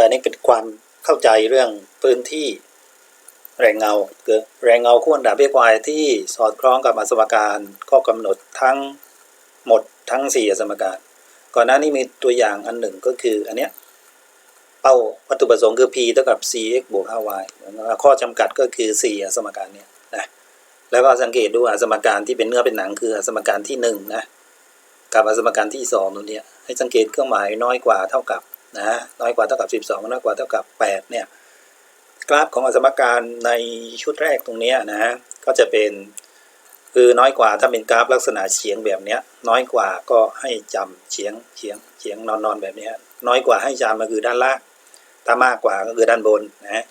อนี่เป็นความเข้าใจเรื่องพื้นที่แรงเงาคือแรงเงาขั้วดับเบิลควายที่สอดคล้องกับอสมการข้อกำหนดทั้งหมดทั้งสี่อสมการ ก่อนหน้านี้มีตัวอย่างอันหนึ่งก็คืออันเนี้ยเป้าวัตถุประสงค์คือ p เท่ากับ cx บวก 5y ข้อจำกัดก็คือสี่อสมการเนี่ยนะแล้วก็สังเกตดูอสมการที่เป็นเนื้อเป็นหนังคืออสมการที่หนึ่งนะกับอสมการที่สองตรงเนี้ยให้สังเกตเครื่องหมายน้อยกว่าเท่ากับ นะน้อยกว่าเท่ากับ 12น้อยกว่าเท่ากับ8เนี่ยกราฟของอสมการในชุดแรกตรงนี้นะก็จะเป็นคือน้อยกว่าถ้าเป็นกราฟลักษณะเฉียงแบบเนี้ย น้อยกว่าก็ให้จำเฉียงเฉียงเฉียงนอนนอนแบบนี้น้อยกว่าให้จำมันคือด้านล่างถ้ามากกว่าก็คือด้านบนนะ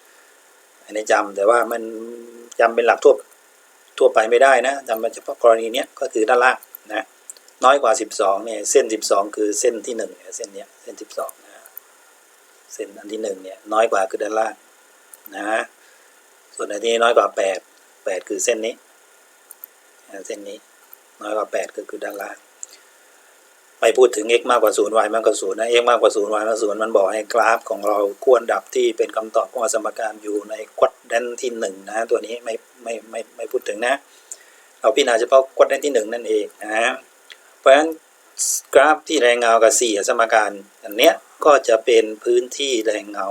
อันนี้จำแต่ว่ามันจำเป็นหลักทั่วทั่วไปไม่ได้นะจำเฉพาะกรณีเนี้ยก็คือด้านล่างนะน้อยกว่า 12เนี่ยเส้น 12 คือเส้นที่1เนี่ยเส้นเนี้ยเส้น 12นะ เส้นอันที่1เนี่ยน้อยกว่าคือด้านล่างนะส่วนอันนี้น้อยกว่าแปดแปดคือเส้นนี้เส้นนี้น้อยกว่าแปดก็คือด้านล่างไม่พูดถึง x มากกว่าศูนย์ y มากกว่าศูนย์นะ x มากกว่าศูนย์ y มากกว่าศูนย์มันบอกให้กราฟของเราควรดับที่เป็นคำตอบของสมการอยู่ในควอดแดนที่หนึ่งนะ ตัวนี้ไม่ไม่ไม่ไม่พูดถึงนะ เราพิจารณาเฉพาะควอดแดนที่หนึ่งนั่นเองนะ เพราะฉะนั้นกราฟที่แรงเงากับสี่สมการอันเนี้ย ก็จะเป็นพื้นที่แรงเงา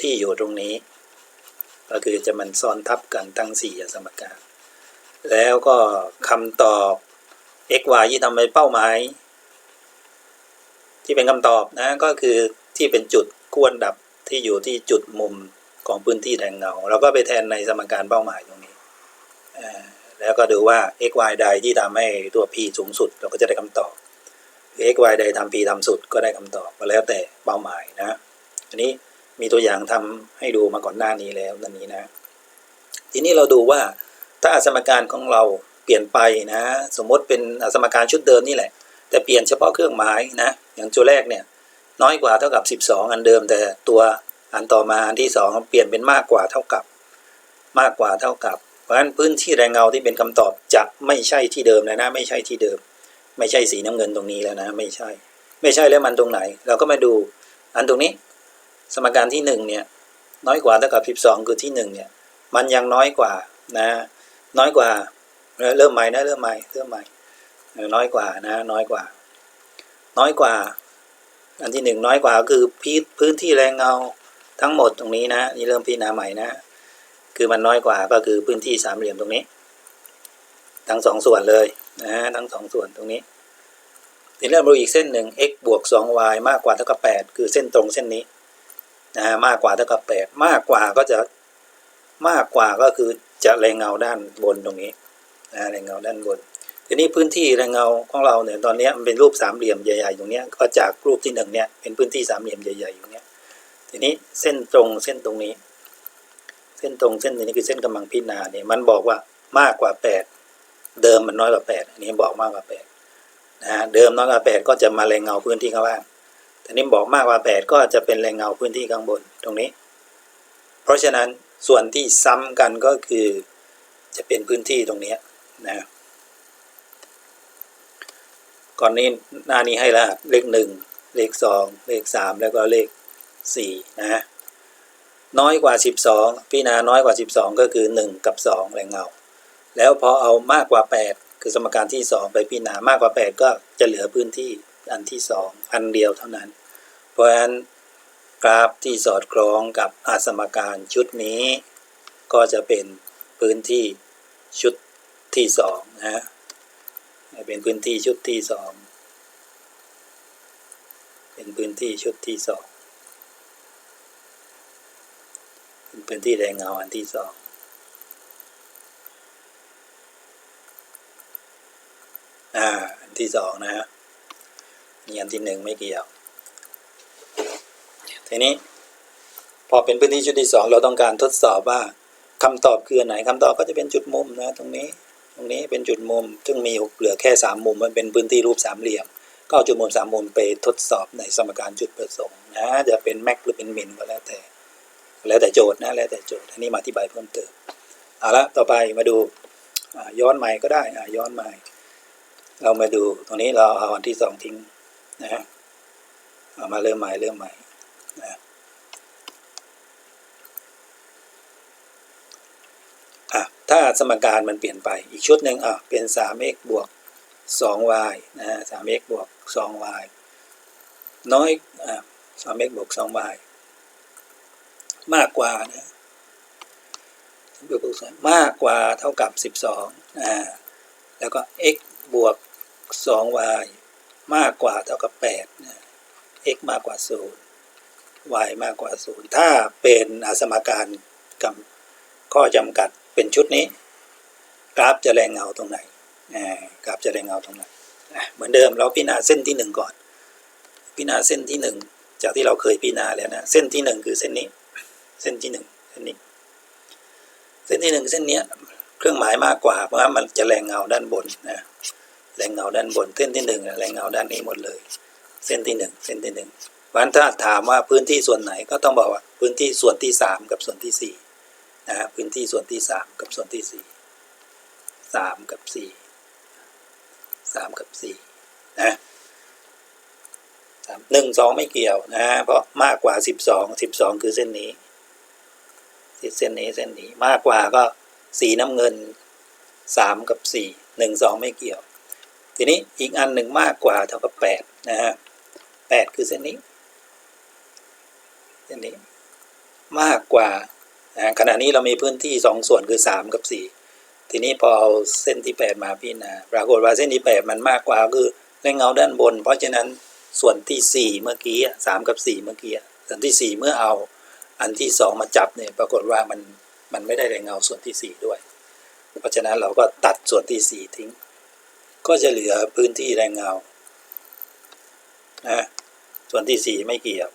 ที่อยู่ตรงนี้ ก็คือจะมันซ้อนทับกันทั้งสี่สมการ แล้วก็คำตอบ x y ที่ทำเป็นเป้าหมายที่เป็นคำตอบนะก็คือที่เป็นจุดกวนดับที่อยู่ที่จุดมุมของพื้นที่แรงเงาเราก็ไปแทนในสมการเป้าหมายตรงนี้ แล้วก็ดูว่า x y ใดที่ทำให้ตัว p สูงสุด เราก็จะได้คำตอบ x y ใดทำ p ทำสุดก็ได้คำตอบก็แล้วแต่เป้าหมายนะ อันนี้มีตัวอย่างทำให้ดูมาก่อนหน้านี้แล้วนั่นนี้นะ ทีนี้เราดูว่าถ้าสมการของเราเปลี่ยนไปนะ สมมติเป็นสมการชุดเดิมนี่แหละ แต่เปลี่ยนเฉพาะเครื่องหมายนะ อย่างตัวแรกเนี่ยน้อยกว่าเท่ากับ 12 อันเดิม แต่ตัวอันต่อมาอันที่ 2 เปลี่ยนเป็นมากกว่าเท่ากับ มากกว่าเท่ากับ เพราะฉะนั้นพื้นที่แรงเงาที่เป็นคำตอบจะไม่ใช่ที่เดิมเลยนะไม่ใช่ที่เดิม ไม่ใช่สีน้ำเงินตรงนี้แล้วนะ ไม่ใช่ ไม่ใช่แล้วมันตรงไหน เราก็มาดูอันตรงนี้ สมการที่หนึ่งเนี่ยน้อยกว่าเท่ากับสิบสองคือที่หนึ่งเนี่ยมันยังน้อยกว่านะน้อยกว่าเออเริ่มใหม่นะเริ่มใหม่เริ่มใหม่น้อยกว่านะน้อยกว่า น้อยกว่า อันที่หนึ่งน้อยกว่าคือพีพื้นที่แรงเงาทั้งหมดตรงนี้นะนี่เริ่มพิจารณาใหม่นะ คือมันน้อยกว่าก็คือพื้นที่สามเหลี่ยมตรงนี้ ทั้งสองส่วนเลย นะทั้งสองส่วนตรงนี้ทีนี้เราดูอีกเส้นหนึ่ง x บวก 2y มากกว่าเท่ากับ 8 คือเส้นตรงเส้นนี้นะมากกว่าเท่ากับ 8 มากกว่าก็จะมากกว่าก็คือจะแรงเงาด้านบนตรงนี้นะแรงเงาด้านบน ทีนี้พื้นที่แรงเงาของเราเนี่ยตอนนี้มันเป็นรูปสามเหลี่ยมใหญ่ๆตรงเนี้ยก็จากรูปที่หนึ่งเนี่ยเป็นพื้นที่สามเหลี่ยมใหญ่ๆอยู่เนี้ยทีนี้เส้นตรงเส้นตรงนี้ เส้นตรงเส้นนี้คือเส้นกำลังพิจารณาเนี่ยมันบอกว่ามากกว่า 8 เดิมมันน้อยกว่า8อันนี้บอกมากกว่า8นะเดิมน้อยกว่า8ก็จะมาแรงเงาพื้นที่ข้างล่างแต่นี้บอกมากกว่า8ก็จะเป็นแรงเงาพื้นที่ข้างบนตรงนี้ เพราะฉะนั้นส่วนที่ซ้ำกันก็คือจะเป็นพื้นที่ตรงนี้นะก่อนนี้หน้านี้ให้รหัสเลขหนึ่งเลขสองเลขสามแล้วก็เลขสี่นะน้อยกว่า 12พี่นาน้อยกว่า 12 ก็คือ 1 กับ 2 แรงเงา แล้วพอเอามากกว่า 8 คือสมการที่ 2 ไปพี่นามากกว่า 8 ก็จะเหลือพื้นที่อันที่ 2 อันเดียวเท่านั้น เพราะฉะนั้นกราฟที่สอดคล้องกับอาสมการชุดนี้ ก็จะเป็นพื้นที่ชุดที่2นะฮะเป็นพื้นที่ชุดที่ 2 เป็นพื้นที่ชุดที่2เป็นพื้นที่แรงเงาอันที่ส อ่าอันที่สองนะฮะนี่อันที่หนึ่งไม่เกี่ยว ทีนี้ พอเป็นพื้นที่ชุดที่สองเราต้องการทดสอบว่าคำตอบคืออไหนคำตอบก็จะเป็นจุดมุมนะ ตรงนี้ ตรงนี้เป็นจุดมุม ซึ่งมีเหลือแค่สามมุม มันเป็นพื้นที่รูปสามเหลี่ยม ก็เอาจุดมุมสามมุมไปทดสอบในสมการจุดประสงค์นะ จะเป็นแม็กหรือเป็นมินก็แล้วแต่ แล้วแต่โจทย์นะ แล้วแต่โจทย์ อันนี้มาอธิบายเพิ่มเติม เอาละ ต่อไปมาดูย้อนใหม่ก็ได้ย้อนใหม่ เรามาดูตรงนี้เราเอาอันที่สองทิ้งนะฮะเอามาเริ่มใหม่เริ่มใหม่นะอะถ้าสมการมันเปลี่ยนไปอีกชุดหนึ่งอะเป็น 3x บวก 2y นะฮะ 3x บวก 2y น้อยอะ 3x บวก 2y มากกว่านะมากกว่าเท่ากับ 12อ่าแล้วก็ x บวก 2y มากกว่าเท่ากับ8นะ x มากกว่า 0 y มากกว่า 0 ถ้าเป็นอสมการกับข้อจำกัดเป็นชุดนี้ กราฟจะแรงเงาตรงไหนกราฟจะแรงเงาตรงไหนเหมือนเดิมเราพิจารณาเส้นที่หนึ่งก่อน พิจารณาเส้นที่หนึ่งจากที่เราเคยพิจารณาแล้วนะ เส้นที่หนึ่งคือเส้นนี้ เส้นที่หนึ่งเส้นนี้ เส้นที่หนึ่งเส้นนี้เครื่องหมายมากกว่าเพราะว่ามันจะแรงเงาด้านบนนะ แรงเงาด้านบนเส้นที่หนึ่งแรงเงาด้านนี้หมดเลย เส้นที่หนึ่งเส้นที่หนึ่งเพราะฉะนั้นถ้าถามว่าพื้นที่ส่วนไหนก็ต้องบอกว่าพื้นที่ส่วนที่สามกับส่วนที่สี่นะฮะพื้นที่ส่วนที่สามกับส่วนที่สี่สามกับสี่สามกับสี่นะสามหนึ่งสองไม่เกี่ยวนะเพราะมากกว่าสิบสองสิบสองคือเส้นนี้เส้นนี้เส้นนี้มากกว่าก็สีน้ำเงินสามกับสี่หนึ่งสองไม่เกี่ยว ทีนี้อีกอันหนึ่งมากกว่าเท่ากับแปดนะฮะแปดคือเส้นนี้เส้นนี้มากกว่านะขณะนี้เรามีพื้นที่สองส่วนคือสามกับสี่ทีนี้พอเอาเส้นที่แปดมาพิจารณาปรากฏว่าเส้นที่แปดมันมากกว่าคือแรงเงาด้านบน เพราะฉะนั้นส่วนที่สี่เมื่อกี้สามกับสี่เมื่อกี้ส่วนที่สี่เมื่อเอาอันที่สองมาจับเนี่ยปรากฏว่ามันมันไม่ได้แรงเงาส่วนที่สี่ด้วย เพราะฉะนั้นเราก็ตัดส่วนที่สี่ทิ้ง ก็จะเหลือพื้นที่แรงเงา นะ ส่วนที่สี่ไม่เกี่ยว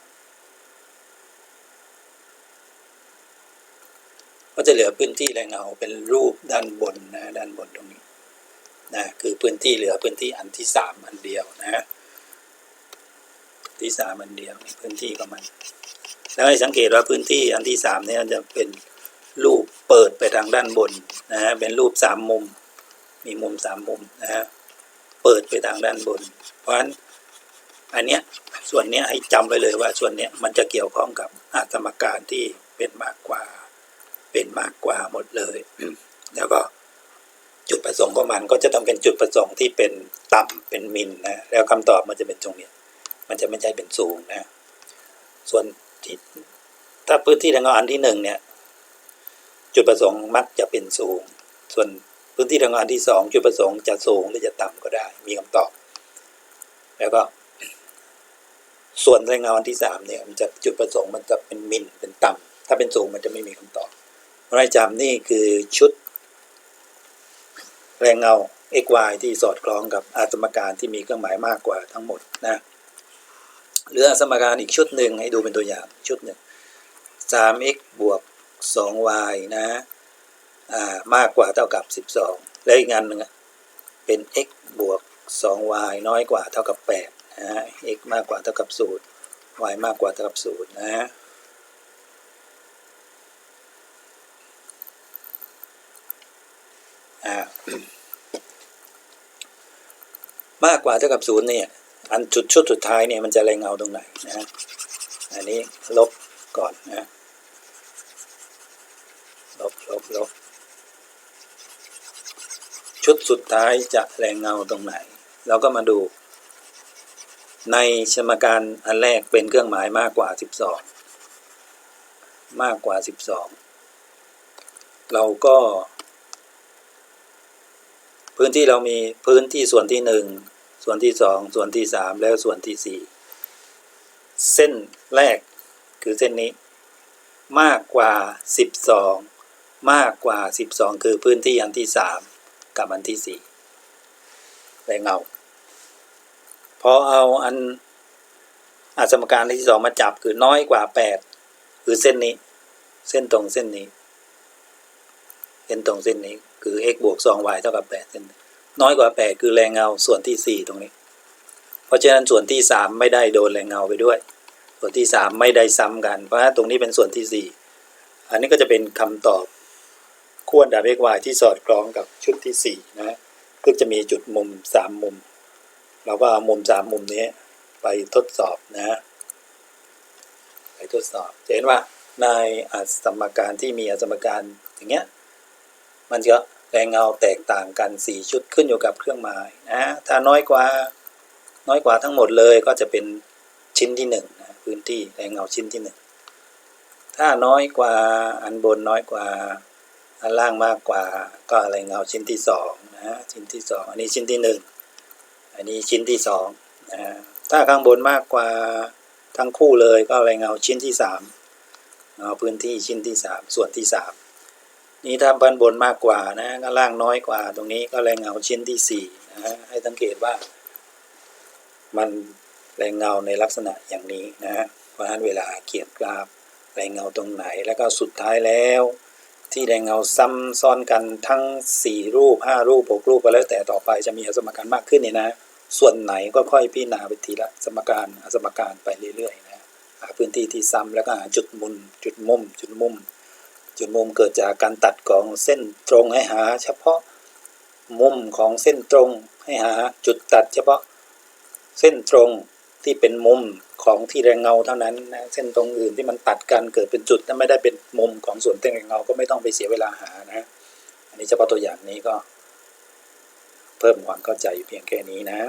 ก็จะเหลือพื้นที่แรงเงาเป็นรูปด้านบนนะ ด้านบนตรงนี้ นะ คือพื้นที่เหลือพื้นที่อันที่สามอันเดียวนะที่สามอันเดียวมีพื้นที่ของมัน แล้วให้สังเกตว่าพื้นที่อันที่สามเนี่ยมันจะเป็นรูปเปิดไปทางด้านบนนะฮะเป็นรูปสามมุม มีมุมสามมุมนะฮะ เปิดไปทางด้านบน เพราะฉะนั้นอันเนี้ยส่วนเนี้ยให้จำไว้เลยว่าส่วนเนี้ยมันจะเกี่ยวข้องกับอาสมการที่เป็นมากกว่า เป็นมากกว่าหมดเลย แล้วก็จุดประสงค์ของมันก็จะต้องเป็นจุดประสงค์ที่เป็นต่ำเป็นมินนะแล้วคำตอบมันจะเป็นตรงเนี้ยมันจะไม่ใช่เป็นสูงนะ ส่วนที่ถ้าพื้นที่แรงอันที่หนึ่งเนี่ย จุดประสงค์มักจะเป็นสูง ส่วน พื้นที่แรงงานที่สองจุดประสงค์จะสูงหรือจะต่ำก็ได้ มีคำตอบ แล้วก็ ส่วนแรงงานที่สามเนี่ย มันจะจุดประสงค์มันจะเป็นมินเป็นต่ำถ้าเป็นสูงมันจะไม่มีคำตอบราะฉะนั้นจำนี่คือชุด แรงเงา x y ที่สอดคล้องกับอาสมการที่มีเครื่องหมายมากกว่าทั้งหมดนะหรืออสมการอีกชุดหนึ่งให้ดูเป็นตัวอย่างชุดหนึ่ง 3x บวก 2y นะ มากกว่าเท่ากับ 12 และอีกงานหนึ่งเป็น x บวก 2y น้อยกว่าเท่ากับ8นะฮะ x มากกว่าเท่ากับ0 y มากกว่าเท่ากับ0นะฮะมากกว่าเท่ากับ0เนี่ย อันจุดชุดสุดท้ายเนี่ยมันจะแรงเงาตรงไหนนะฮะ อันนี้ลบก่อนนะลบลบลบ ชุดสุดท้ายจะแรงเงาตรงไหน เราก็มาดู ในสมการอันแรกเป็นเครื่องหมายมากกว่า 12 มากกว่า 12 เราก็ พื้นที่เรามีพื้นที่ส่วนที่หนึ่งส่วนที่สองส่วนที่สามแล้วส่วนที่สี่เส้นแรกคือเส้นนี้ มากกว่า 12 มากกว่า 12 คือพื้นที่อันที่ 3 กับอันที่4แรงเงาพอเอาอันอาสมการที่2มาจับคือน้อยกว่า8คือเส้นนี้ เส้นตรงเส้นนี้ เส้นตรงเส้นนี้ คือ x บวก 2y เท่ากับ8เส้นน้อยกว่า 8 คือแรงเงาส่วนที่ 4 ตรงนี้ เพราะฉะนั้นส่วนที่ 3 ไม่ได้โดนแรงเงาไปด้วย ส่วนที่สามไม่ได้ซ้ำกัน เพราะตรงนี้เป็นส่วนที่สี่อันนี้ก็จะเป็นคำตอบ ขั้วดับเอกวที่สอดคล้องกับชุดที่สี่นะก็จะมีจุดมุมสามมุม เราก็เอามุมสามมุมนี้ไปทดสอบนะไปทดสอบจะเห็นว่าในอัสมการที่มีอัสมการอย่างเงี้ยมันก็แรงเงาแตกต่างกันสี่ชุดขึ้นอยู่กับเครื่องหมายนะถ้าน้อยกว่าน้อยกว่าทั้งหมดเลยก็จะเป็นชิ้นที่หนึ่งนะพื้นที่แรงเงาชิ้นที่หนึ่งถ้าน้อยกว่าอันบนน้อยกว่า อันล่างมากกว่าก็แรงเงาชิ้นที่สองนะชิ้นที่สองอันนี้ชิ้นที่หนึ่งอันนี้ชิ้นที่สองนะถ้าข้างบนมากกว่าทั้งคู่เลยก็แรงเงาชิ้นที่สามเงาพื้นที่ชิ้นที่สามส่วนที่สามนี่ถ้าบนบนมากกว่านะก็ล่างน้อยกว่า ตรงนี้ก็แรงเงาชิ้นที่สี่นะฮะให้สังเกตว่า มันแรงเงาในลักษณะอย่างนี้นะฮะเพราะฉะนั้นเวลาเขียนกราฟแรงเงาตรงไหนแล้วก็สุดท้ายแล้ว ที่แรงเงาซ้ำซ้อนกันทั้ง 4 รูป 5 รูป 6 รูปก็แล้วแต่ต่อไปจะมีสมการมากขึ้นเนี่ยนะ ส่วนไหนก็ค่อยพิจารณาไปทีละสมการสมการไปเรื่อยๆนะหาพื้นที่ที่ซ้ำแล้วก็หาจุดมุมจุดมุม จุดมุม จุดมุมเกิดจากการตัดของเส้นตรงให้หา เฉพาะมุมของเส้นตรงให้หาจุดตัดเฉพาะเส้นตรง ที่เป็นมุมของที่แรงเงาเท่านั้นนะเส้นตรงอื่นที่มันตัดกันเกิดเป็นจุดและไม่ได้เป็นมุมของส่วนเส้นแรงเงาก็ไม่ต้องไปเสียเวลาหานะอันนี้เฉพาะตัวอย่างนี้ก็ เพิ่มความเข้าใจอยู่เพียงแค่นี้นะ